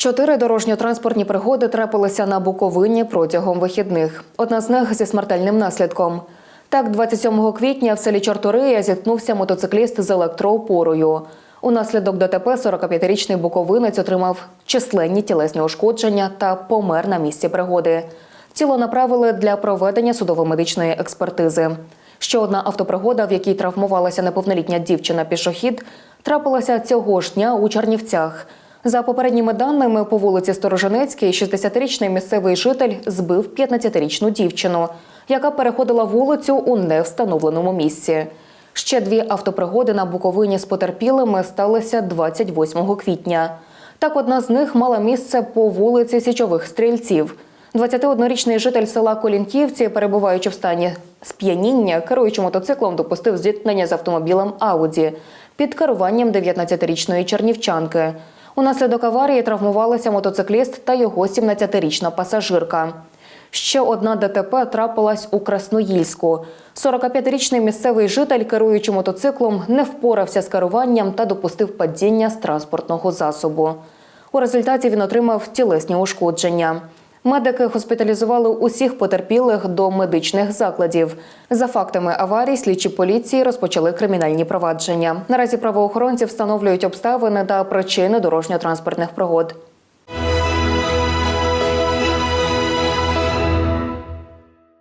Чотири дорожньо-транспортні пригоди трапилися на Буковині протягом вихідних. Одна з них зі смертельним наслідком. Так, 27 квітня в селі Чортория зіткнувся мотоцикліст з електроопорою. Унаслідок ДТП 45-річний буковинець отримав численні тілесні ушкодження та помер на місці пригоди. Тіло направили для проведення судово-медичної експертизи. Ще одна автопригода, в якій травмувалася неповнолітня дівчина-пішохід, трапилася цього ж дня у Чернівцях. За попередніми даними, по вулиці Сторожинецькій 60-річний місцевий житель збив 15-річну дівчину, яка переходила вулицю у невстановленому місці. Ще дві автопригоди на Буковині з потерпілими сталися 28 квітня. Так, одна з них мала місце по вулиці Січових Стрільців. 21-річний житель села Колінківці, перебуваючи в стані сп'яніння, керуючи мотоциклом, допустив зіткнення з автомобілем Ауді під керуванням 19-річної чернівчанки. Унаслідок аварії травмувалися мотоцикліст та його 17-річна пасажирка. Ще одна ДТП трапилась у Красноїльську. 45-річний місцевий житель, керуючи мотоциклом, не впорався з керуванням та допустив падіння з транспортного засобу. У результаті він отримав тілесні ушкодження. Медики госпіталізували усіх потерпілих до медичних закладів. За фактами аварії, слідчі поліції розпочали кримінальні провадження. Наразі правоохоронці встановлюють обставини та причини дорожньо-транспортних пригод.